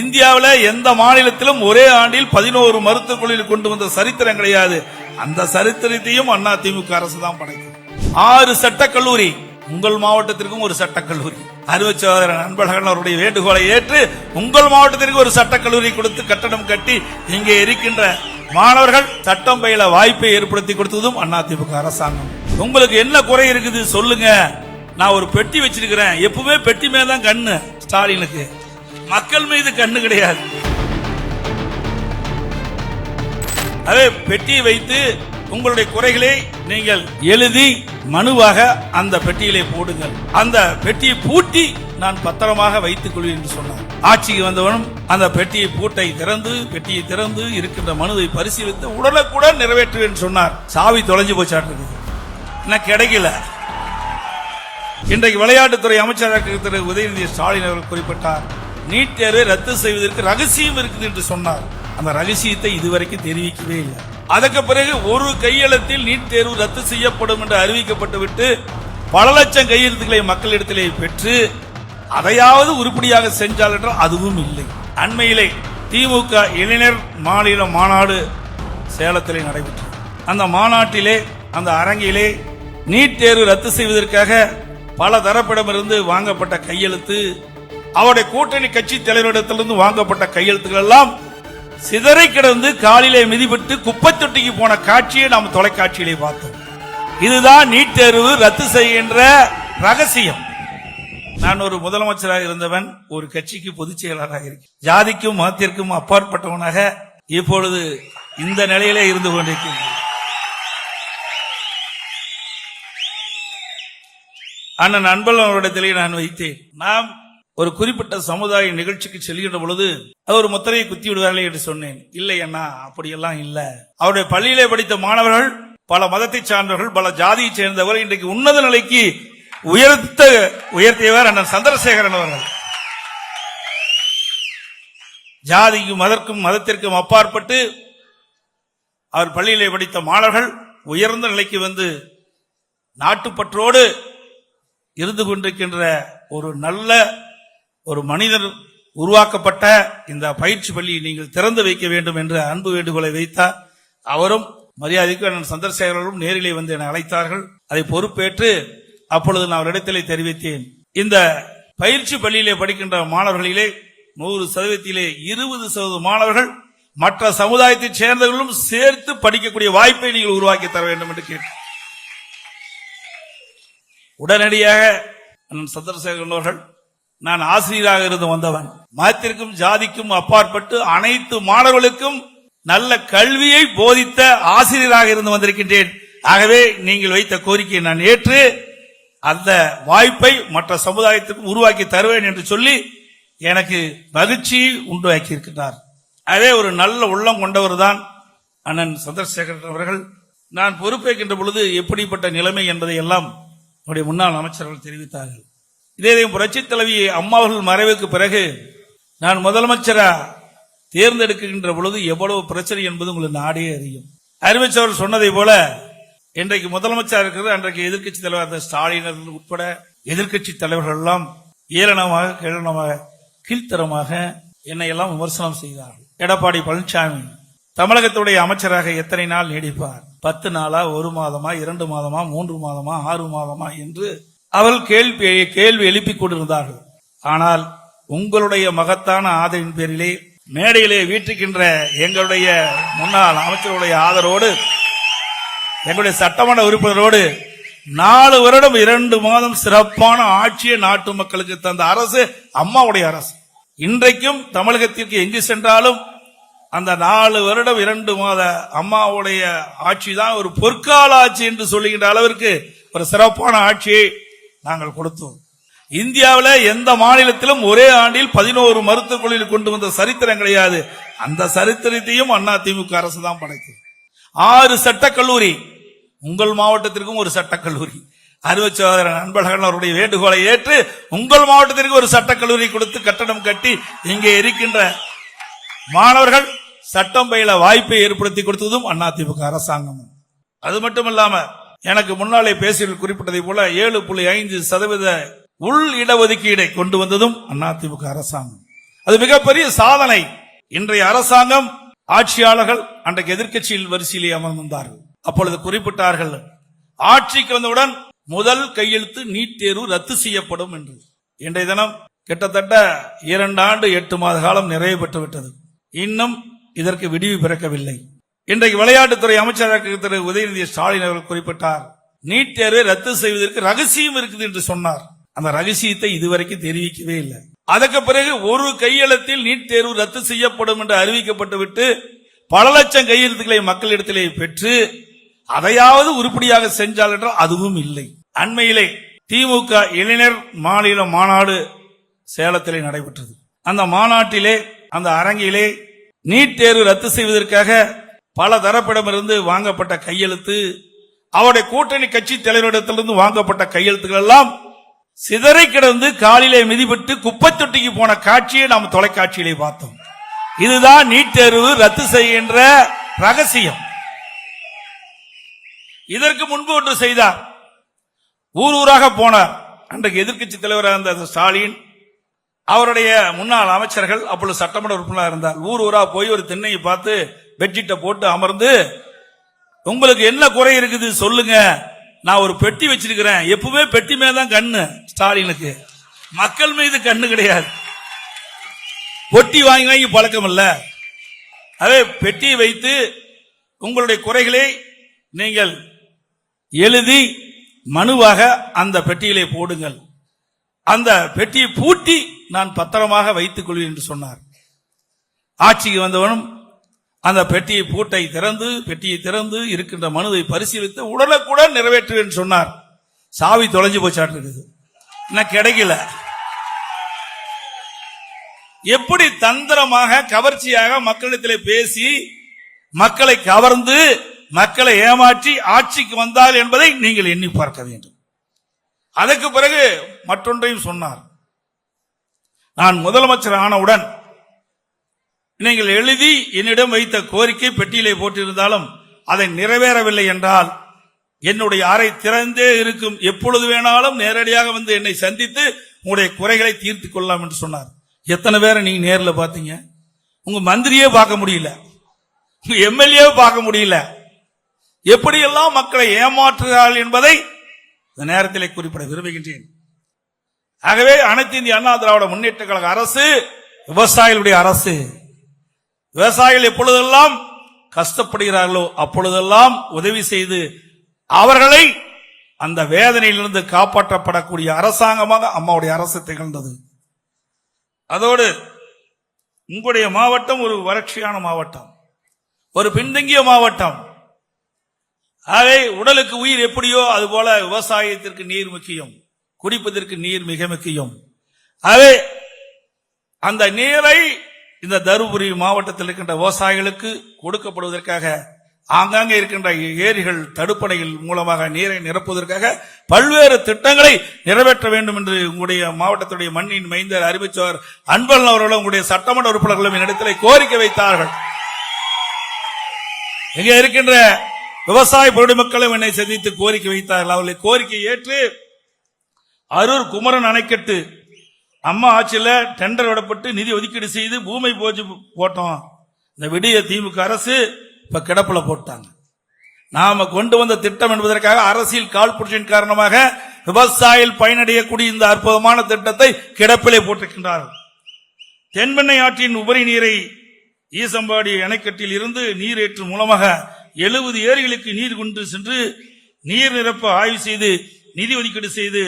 இந்தியாவில் எந்த மாநிலத்திலும் ஒரே ஆண்டில் பதினோரு மருத்துவக் கல்லூரி கொண்டு வந்த சரித்திரம் கிடையாது. அந்த சரித்திரத்தையும் அண்ணா திமுக அரசு தான் படைக்கும் ஆறு சட்டக் கல்லூரி. உங்கள் மாவட்டத்திற்கும் ஒரு சட்டக் கல்லூரி. அறுவை அன்பழகன் அவருடைய வேண்டுகோளை ஏற்று உங்கள் மாவட்டத்திற்கு ஒரு சட்டக் கல்லூரி கொடுத்து கட்டடம் கட்டி இங்கே இருக்கின்ற மாணவர்கள் சட்டம் பயில வாய்ப்பை ஏற்படுத்தி கொடுத்ததும் அதிமுக அரசாங்கம். உங்களுக்கு என்ன குறை இருக்குது சொல்லுங்க. நான் ஒரு பெட்டி வச்சிருக்கிறேன். எப்பவுமே பெட்டி மேல தான் கண்ணு ஸ்டாலினுக்கு. மக்கள் மீது கண்ணு கிடையாது. அதே பெட்டியை வைத்து உங்களுடைய குறைகளை நீங்கள் எழுதி மனுவாக அந்த பெட்டியிலே போடுங்கள். அந்த பெட்டியை பூட்டி நான் பத்திரமாக வைத்துக் கொள்வேன் என்று சொன்னார். ஆட்சிக்கு வந்தவனும் அந்த பெட்டியை பூட்டை திறந்து பெட்டியை திறந்து இருக்கின்ற மனுவை பரிசீலித்து உடனுக்குடன் நிறைவேற்றுவேன் சொன்னார். சாவி தொலைஞ்சு போச்சாட்டு இன்னும் கிடைக்கல. இன்றைக்கு விளையாட்டுத்துறை அமைச்சராக இருக்கிற உதயநிதி ஸ்டாலின் அவர்கள் குறிப்பிட்டார். நீட் தேர்வை ரத்து செய்வதற்கு ரகசியம் இருக்குது என்று சொன்னார். அந்த ரகசியத்தை இதுவரைக்கும் தெரிவிக்கவே இல்லை. அதற்கு பிறகு ஒரு கையெழுத்தில் நீட் தேர்வு ரத்து செய்யப்படும் என்று அறிவிக்கப்பட்டுவிட்டு பல லட்சம் கையெழுத்துக்களை மக்களிடத்திலே பெற்று அதையாவது உருப்படியாக செஞ்சால் என்றால் அதுவும் இல்லை. அண்மையிலே திமுக இளைஞர் மாநில மாநாடு சேலத்திலே நடைபெற்றது. அந்த மாநாட்டிலே அந்த அரங்கிலே நீட் தேர்வு ரத்து செய்வதற்காக பல தரப்பிடமிருந்து வாங்கப்பட்ட கையெழுத்து அவருடைய கூட்டணி கட்சி தலைவரிடத்திலிருந்து வாங்கப்பட்ட கையெழுத்துக்கள் எல்லாம் சிதறை கிடந்து காலிலே மிதிபட்டு குப்பை தொட்டிக்கு போன காட்சியை நாம் தொலைக்காட்சியிலே பார்த்தோம். இதுதான் நீட் தேர்வு ரத்து செய்கின்ற ரகசியம். நான் ஒரு முதலமைச்சராக இருந்தவன் ஒரு கட்சிக்கு பொதுச் செயலாளராக இருக்கேன். ஜாதிக்கும் மதத்திற்கும் அப்பாற்பட்டவனாக இப்பொழுது இந்த நிலையிலே இருந்து கொண்டிருக்கின்றேன் அண்ணன் அன்பல் அவரிடத்திலே நான் வைத்தேன். நாம் ஒரு குறிப்பிட்ட சமுதாய நிகழ்ச்சிக்கு செல்கின்ற பொழுது அவர் முத்திரையை குத்தி விடுவார்களே என்று சொன்னேன். இல்லை அண்ணா அப்படியெல்லாம் இல்ல. அவருடைய பள்ளியிலே படித்த மாணவர்கள் பல மதத்தை சார்ந்தவர்கள் பல ஜாதியை சேர்ந்தவர்கள் இன்றைக்கு உன்னத நிலைக்கு உயர்த்த உயர்த்தியவர் அண்ணன் சந்திரசேகரன் அவர்கள். ஜாதிக்கும் மதற்கும் மதத்திற்கும் அப்பாற்பட்டு அவர் பள்ளியிலே படித்த மாணவர்கள் உயர்ந்த நிலைக்கு வந்து நாட்டுப்பற்றோடு இருந்து கொண்டிருக்கின்ற ஒரு நல்ல ஒரு மனிதர் உருவாக்கப்பட்ட இந்த பயிற்சி பள்ளியை நீங்கள் திறந்து வைக்க வேண்டும் என்று அன்பு வேண்டுகோளை வைத்தார். அவரும் மரியாதைக்கு அண்ணன் சந்திரசேகரரும் நேரிலே வந்து என அழைத்தார்கள். அதை பொறுப்பேற்று அப்பொழுது நான் அவரிடத்திலே தெரிவித்தேன். இந்த பயிற்சி பள்ளியிலே படிக்கின்ற மாணவர்களிலே நூறு சதவீதத்திலே இருபது சதவீத மாணவர்கள் மற்ற சமுதாயத்தைச் சேர்ந்தவர்களும் சேர்த்து படிக்கக்கூடிய வாய்ப்பை நீங்கள் உருவாக்கி தர வேண்டும் என்று கேட்டேன். உடனடியாக அண்ணன் சந்திரசேகரன் அவர்கள் நான் ஆசிரியராக இருந்து வந்தவன். மதத்திற்கும் ஜாதிக்கும் அப்பாற்பட்டு அனைத்து மாணவர்களுக்கும் நல்ல கல்வியை போதித்த ஆசிரியராக இருந்து வந்திருக்கின்றேன். ஆகவே நீங்கள் வைத்த கோரிக்கையை நான் ஏற்று அந்த வாய்ப்பை மற்ற சமுதாயத்துக்கும் உருவாக்கி தருவேன் என்று சொல்லி எனக்கு மகிழ்ச்சியை உண்டாக்கி இருக்கின்றார் அதே ஒரு நல்ல உள்ளம் கொண்டவர் தான் அண்ணன் சந்திரசேகரன் அவர்கள். நான் பொறுப்பேற்கின்ற பொழுது எப்படிப்பட்ட நிலைமை என்பதை எல்லாம் நம்முடைய முன்னாள் அமைச்சர்கள் தெரிவித்தார்கள். இதே புரட்சி தலைவி அம்மா அவர்கள் மறைவுக்கு பிறகு நான் முதலமைச்சரா தேர்ந்தெடுக்கின்ற பொழுது எவ்வளவு பிரச்சனை என்பது உங்களுக்கு நாடே அறியும். அறிவிச்சவர் சொன்னதை போல இன்றைக்கு முதலமைச்சர் இருக்கிறது அன்றைக்கு எதிர்க்கட்சி தலைவர் அந்த ஸ்டாலின் உட்பட எதிர்க்கட்சி தலைவர்கள் எல்லாம் ஏளனமாக கேளனமாக கீழ்த்தரமாக என்னை எல்லாம் விமர்சனம் செய்தார்கள். எடப்பாடி பழனிசாமி தமிழகத்துடைய அமைச்சராக எத்தனை நாள் நீடிப்பார்? பத்து நாளா ஒரு மாதமா இரண்டு மாதமா மூன்று மாதமா ஆறு மாதமா என்று அவர்கள் கேள்வி கேள்வி எழுப்பிக் கொண்டிருந்தார்கள். ஆனால் உங்களுடைய மகத்தான ஆதரவின் பேரிலே மேடையிலே வீட்டுக்கின்ற எங்களுடைய முன்னாள் அமைச்சருடைய ஆதரவோடு எங்களுடைய சட்டமன்ற உறுப்பினரோடு நாலு வருடம் இரண்டு மாதம் சிறப்பான ஆட்சியை நாட்டு மக்களுக்கு தந்த அரசு அம்மாவுடைய அரசு. இன்றைக்கும் தமிழகத்திற்கு எங்கு சென்றாலும் அந்த நாலு வருடம் இரண்டு மாத அம்மாவுடைய ஆட்சி தான் ஒரு பொற்கால ஆட்சி என்று சொல்லுகின்ற அளவிற்கு ஒரு சிறப்பான ஆட்சியை நாங்கள் கொடுத்தோம். இந்தியாவில் எந்த மாநிலத்திலும் ஒரே ஆண்டில் பதினோரு மருத்துவக் கல்லூரி கொண்டு வந்த சரித்திரம் கிடையாது. அந்த சரித்திரத்தையும் அண்ணா திமுக அரசு தான் படைக்கும் ஆறு சட்டக் கல்லூரி உங்கள் மாவட்டத்திற்கும் ஒரு சட்டக் கல்லூரி அன்பழகன் அவருடைய வேண்டுகோளை ஏற்று உங்கள் மாவட்டத்திற்கு ஒரு சட்டக் கல்லூரி கொடுத்து கட்டடம் கட்டி இங்கே இருக்கின்ற மாணவர்கள் சட்டம் பயில வாய்ப்பை ஏற்படுத்தி கொடுத்ததும் அதிமுக அரசாங்கம். அது மட்டும் இல்லாமல் எனக்கு முன்னாலே பேசியில் குறிப்பிட்டதை போல ஏழு புள்ளி ஐந்து சதவீத உள் இடஒதுக்கீடை கொண்டு வந்ததும் அதிமுக அரசாங்கம். அது மிகப்பெரிய சாதனை. இன்றைய அரசாங்கம் ஆட்சியாளர்கள் அன்றைக்கு எதிர்கட்சியில் வரிசையிலே அமர்ந்திருந்தார்கள் அப்பொழுது குறிப்பிட்டார்கள் ஆட்சிக்கு வந்தவுடன் முதல் கையெழுத்து நீட் தேர்வு ரத்து செய்யப்படும் என்று. இன்றைய தினம் கிட்டத்தட்ட இரண்டு ஆண்டு எட்டு மாத காலம் நிறைவு பெற்றுவிட்டது. இன்னும் இதற்கு விடிவு பிறக்கவில்லை. இன்றைக்கு விளையாட்டுத்துறை அமைச்சராக திரு உதயநிதி ஸ்டாலின் அவர்கள் குறிப்பிட்டார் நீட் தேர்வை ரத்து செய்வதற்கு ரகசியம் இருக்குது என்று சொன்னார். அந்த ரகசியத்தை இதுவரைக்கும் தெரிவிக்கவே இல்லை. அதற்கு பிறகு ஒரு கையெழுத்தில் நீட் தேர்வு ரத்து செய்யப்படும் என்று அறிவிக்கப்பட்டு விட்டு பல லட்சம் கையெழுத்துக்களை மக்களிடத்திலே பெற்று அதையாவது உருப்படியாக செஞ்சால் என்றால் அதுவும் இல்லை. அண்மையிலே திமுக இளைஞர் மாநில மாநாடு சேலத்திலே நடைபெற்றது. அந்த மாநாட்டிலே அந்த அரங்கிலே நீட் தேர்வு ரத்து செய்வதற்காக பல தரப்பிடமிருந்து வாங்கப்பட்ட கையெழுத்து அவருடைய கூட்டணி கட்சி தலைவரிடத்திலிருந்து வாங்கப்பட்ட கையெழுத்துக்கள் எல்லாம் சிதறை கிடந்து காலிலே மிதிபட்டு குப்பை தொட்டிக்கு போன காட்சியை நாம் தொலைக்காட்சியிலே பார்த்தோம். இதுதான் நீட் தேர்வு ரத்து செய்கின்ற ரகசியம். இதற்கு முன்பு ஒன்று செய்தார். ஊர் ஊராக போனார். அன்றைக்கு எதிர்க்கட்சி தலைவராக இருந்த ஸ்டாலின் அவருடைய முன்னாள் அமைச்சர்கள் அப்பொழுது சட்டமன்ற உறுப்பினராக இருந்தார். ஊர் ஊராக போய் ஒரு திண்ணையை பார்த்து பெட்ஷீட்டை போட்டு அமர்ந்து உங்களுக்கு என்ன குறை இருக்குது சொல்லுங்க. நான் ஒரு பெட்டி வச்சிருக்கிறேன். எப்பவுமே பெட்டி மேலதான் கண்ணு ஸ்டாலினுக்கு. மக்கள் மீது கண்ணு கிடையாது. பொட்டி வாங்கி வாங்கி பழக்கம் இல்ல. அதே பெட்டியை வைத்து உங்களுடைய குறைகளை நீங்கள் எழுதி மனுவாக அந்த பெட்டியிலே போடுங்கள். அந்த பெட்டியை பூட்டி நான் பத்திரமாக வைத்துக் கொள்வேன் என்று சொன்னார். ஆட்சிக்கு வந்தவனும் அந்த பெட்டியை பூட்டை திறந்து பெட்டியை திறந்து இருக்கின்ற மனுவை பரிசீலித்து உடனுக்குடன் நிறைவேற்றுவேன் சொன்னார். சாவி தொலைஞ்சு போச்சாட்டு இருக்குது இன்னும் கிடைக்கல. எப்படி தந்திரமாக கவர்ச்சியாக மக்களிடத்தில் பேசி மக்களை கவர்ந்து மக்களை ஏமாற்றி ஆட்சிக்கு வந்தார் என்பதை நீங்கள் எண்ணி பார்க்க வேண்டும். அதற்கு பிறகு மற்றொன்றையும் சொன்னார். நான் முதலமைச்சர் ஆனவுடன் நீங்கள் எழுதி என்னிடம் வைத்த கோரிக்கை பெட்டியிலே போட்டிருந்தாலும் அதை நிறைவேறவில்லை என்றால் என்னுடைய அறை திறந்தே இருக்கும். எப்பொழுது வேணாலும் நேரடியாக வந்து என்னை சந்தித்து உங்களுடைய குறைகளை தீர்த்து கொள்ளலாம் என்று சொன்னார். எத்தனை பேரை நீங்க நேரில் பார்த்தீங்க? உங்க மந்திரியே பார்க்க முடியல. உங்க எம்எல்ஏ பார்க்க முடியல. எப்படியெல்லாம் மக்களை ஏமாற்றுகிறார்கள் என்பதை இந்த நேரத்திலே குறிப்பிட விரும்புகின்றேன். ஆகவே அனைத்து இந்திய அண்ணா திராவிட முன்னேற்ற கழக அரசு விவசாயிகளுடைய அரசு விவசாயிகள் எப்பொழுதெல்லாம் கஷ்டப்படுகிறார்களோ அப்பொழுதெல்லாம் உதவி செய்து அவர்களை அந்த வேதனையிலிருந்து காப்பாற்றப்படக்கூடிய அரசாங்கமாக அம்மாவுடைய அரசு திகழ்ந்தது. அதோடு உங்களுடைய மாவட்டம் ஒரு வறட்சியான மாவட்டம். ஒரு பின்தங்கிய மாவட்டம். ஆகவே உடலுக்கு உயிர் எப்படியோ அதுபோல விவசாயத்திற்கு நீர் முக்கியம். குடிப்பதற்கு நீர் மிக முக்கியம். ஆகவே அந்த நீரை இந்த தருமபுரி மாவட்டத்தில் இருக்கின்ற விவசாயிகளுக்கு கொடுக்கப்படுவதற்காக ஆங்காங்கே இருக்கின்ற ஏரிகள் தடுப்பணைகள் மூலமாக நீரை நிரப்புவதற்காக பல்வேறு திட்டங்களை நிறைவேற்ற வேண்டும் என்று உங்களுடைய மாவட்டத்துடைய மண்ணின் மைந்தர் அறிவிச்சவர் அன்பன் அவர்களும் உங்களுடைய சட்டமன்ற உறுப்பினர்களும் என்னிடத்தில் கோரிக்கை வைத்தார்கள். இங்கே இருக்கின்ற விவசாய பொதுமக்களும் என்னை சந்தித்து கோரிக்கை வைத்தார்கள். அவர்களை கோரிக்கை ஏற்று அரூர் குமரன் அணைக்கட்டு அம்மா ஆட்சியில டெண்டர் விடப்பட்டு நிதி ஒதுக்கீடு செய்து பூமை போச்சு போட்டோம். இந்த விடிய திமுக அரசு இப்ப கிடப்புல போட்டாங்க. நாம கொண்டு வந்த திட்டம் என்பதற்காக அரசியல் காழ்ப்புணர்ச்சியின் காரணமாக விவசாயிகள் பயனடையக்கூடிய இந்த அற்புதமான திட்டத்தை கிடப்பிலே போட்டிருக்கின்றார்கள். தென்பெண்ணை ஆற்றின் உபரி நீரை ஈசம்பாடி அணைக்கட்டில் இருந்து நீரேற்று மூலமாக எழுபது ஏரிகளுக்கு நீர் கொண்டு சென்று நீர் நிரப்ப ஆய்வு செய்து நிதி ஒதுக்கீடு செய்து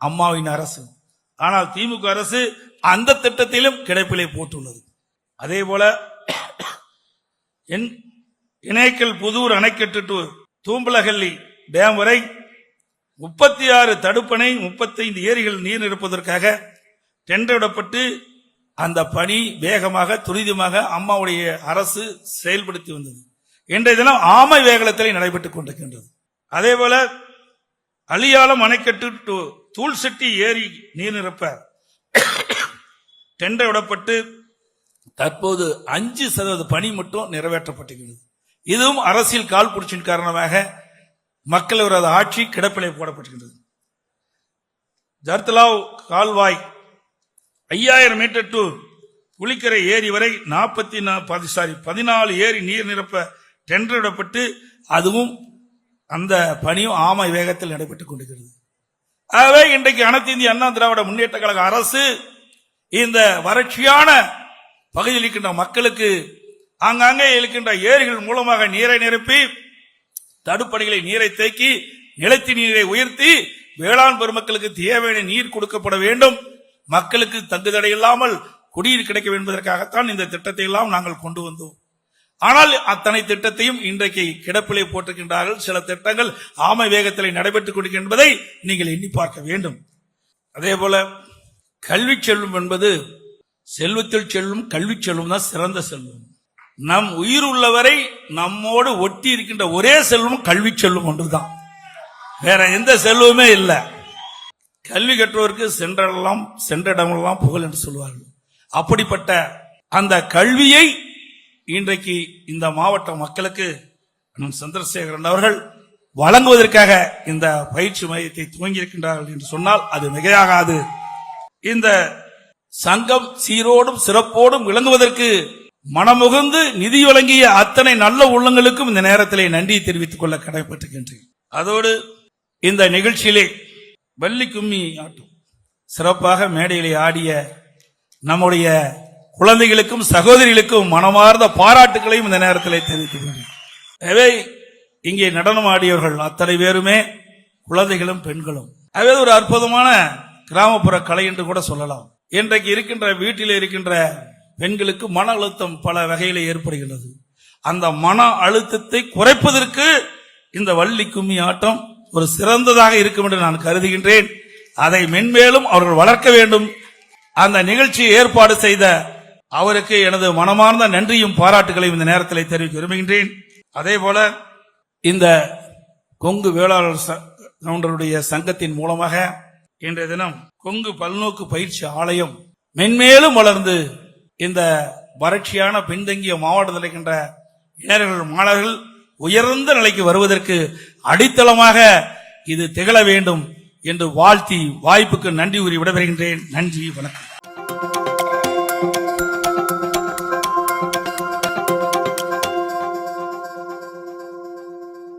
அம்மாவின் அரசு ஆனால் திமுக அரசு அந்த திட்டத்திலும் கிடைப்பிலே போட்டுள்ளது. அதே போல இணைக்கல் புதூர் அணைக்கட்டு டு தூம்பலஹள்ளி டேம் வரை முப்பத்தி ஆறு தடுப்பணை முப்பத்தைந்து ஏரிகள் நீர் நிரப்புவதற்காக டெண்டரிடப்பட்டு அந்த பணி வேகமாக துரிதமாக அம்மாவுடைய அரசு செயல்படுத்தி வந்தது. இன்றைய தினம் ஆமை வேகலத்திலே நடைபெற்றுக் கொண்டிருக்கின்றது. அதே போல அலியாலம் அணைக்கட்டு டு தூள் சட்டி ஏரி நீர் நிரப்ப டெண்டர் விடப்பட்டு தற்போது அஞ்சு சதவீத பணி மட்டும் நிறைவேற்றப்பட்டிருக்கிறது. இதுவும் அரசியல் கால்புடிச்சின் காரணமாக மக்கள் அவரது ஆட்சி கிடப்பிலை போடப்பட்டிருக்கிறது. ஜர்தலாவ் கால்வாய் ஐயாயிரம் மீட்டர் டு புளிக்கரை ஏரி வரை நாற்பத்தி சாரி பதினாலு ஏரி நீர் நிரப்ப டெண்டரிடப்பட்டு அதுவும் அந்த பணியும் ஆமை வேகத்தில் நடைபெற்றுக் கொண்டிருக்கிறது. ஆகவே இன்றைக்கு அனைத்து இந்திய அண்ணா திராவிட முன்னேற்ற கழக அரசு இந்த வறட்சியான பகுதியில் இருக்கின்ற மக்களுக்கு ஆங்காங்கே இருக்கின்ற ஏரிகள் மூலமாக நீரை நிரப்பி தடுப்பணைகளை நீரை தேக்கி நிலத்தி நீரை உயர்த்தி வேளாண் பெருமக்களுக்கு தேவையான நீர் கொடுக்கப்பட வேண்டும். மக்களுக்கு தங்குதடை இல்லாமல் குடிநீர் கிடைக்க என்பதற்காகத்தான் இந்த திட்டத்தை எல்லாம் நாங்கள் கொண்டு வந்தோம். ஆனால் அத்தனை திட்டத்தையும் இன்றைக்கு கிடப்பிலே போட்டிருக்கின்றார்கள். சில திட்டங்கள் ஆமை வேகத்தில் நடைபெற்றுக் கொண்டிருக்கின்றதை நீங்கள் எண்ணி பார்க்க வேண்டும். அதே போல கல்வி செல்வம் என்பது செல்வத்தில் செல்லும் கல்வி செல்வம் தான் சிறந்த செல்வம். நம் உயிர் உள்ளவரை நம்மோடு ஒட்டி இருக்கின்ற ஒரே செல்வம் கல்வி செல்வம் ஒன்றுதான். வேற எந்த செல்வமே இல்லை. கல்வி கற்றோருக்கு சென்றெல்லாம் சென்ற இடமெல்லாம் புகழ் என்று சொல்வார்கள். அப்படிப்பட்ட அந்த கல்வியை இன்றைக்கு இந்த மாவட்ட மக்களுக்கு அண்ணன் சந்திரசேகரன் அவர்கள் வழங்குவதற்காக இந்த பயிற்சி மையத்தை துவங்கியிருக்கின்றார்கள் என்று சொன்னால் அது மிகையாகாது. இந்த சங்கம் சீரோடும் சிறப்போடும் விளங்குவதற்கு மனமுகந்து நிதி வழங்கிய அத்தனை நல்ல உள்ளங்களுக்கும் இந்த நேரத்திலே நன்றி தெரிவித்துக் கொள்ள கடமைப்பட்டுகின்றேன் அதோடு இந்த நிகழ்ச்சியிலே வள்ளி கும்மி ஆட்டம் சிறப்பாக மேடையிலே ஆடிய நம்முடைய குழந்தைகளுக்கும் சகோதரிகளுக்கும் மனமார்ந்த பாராட்டுகளையும் இந்த நேரத்தில் தெரிவித்துக் எனவே இங்கே நடனம் ஆடியவர்கள் அத்தனை பேருமே குழந்தைகளும் பெண்களும். அதாவது ஒரு அற்புதமான கிராமப்புற கலை என்று கூட சொல்லலாம். இன்றைக்கு இருக்கின்ற வீட்டில் இருக்கின்ற பெண்களுக்கு மன அழுத்தம் பல வகையில் ஏற்படுகின்றது. அந்த மன அழுத்தத்தை குறைப்பதற்கு இந்த வள்ளி கும்மி ஆட்டம் ஒரு சிறந்ததாக இருக்கும் என்று நான் கருதுகின்றேன். அதை மென்மேலும் அவர்கள் வளர்க்க வேண்டும். அந்த நிகழ்ச்சியை ஏற்பாடு செய்த அவருக்கு எனது மனமார்ந்த நன்றியும் பாராட்டுகளையும் இந்த நேரத்தில் தெரிவிக்க விரும்புகின்றேன். அதே போல இந்த கொங்கு வேளாளர் ச- கவுண்டருடைய சங்கத்தின் மூலமாக இன்றைய தினம் கொங்கு பல்நோக்கு பயிற்சி ஆலயம் மென்மேலும் வளர்ந்து இந்த வறட்சியான பின்தங்கிய மாவட்டத்தில் இருக்கின்ற இளைஞர்கள் மாணவர்கள் உயர்ந்த நிலைக்கு வருவதற்கு அடித்தளமாக இது திகழ வேண்டும் என்று வாழ்த்தி வாய்ப்புக்கு நன்றி கூறி விடைபெறுகின்றேன். நன்றி வணக்கம்.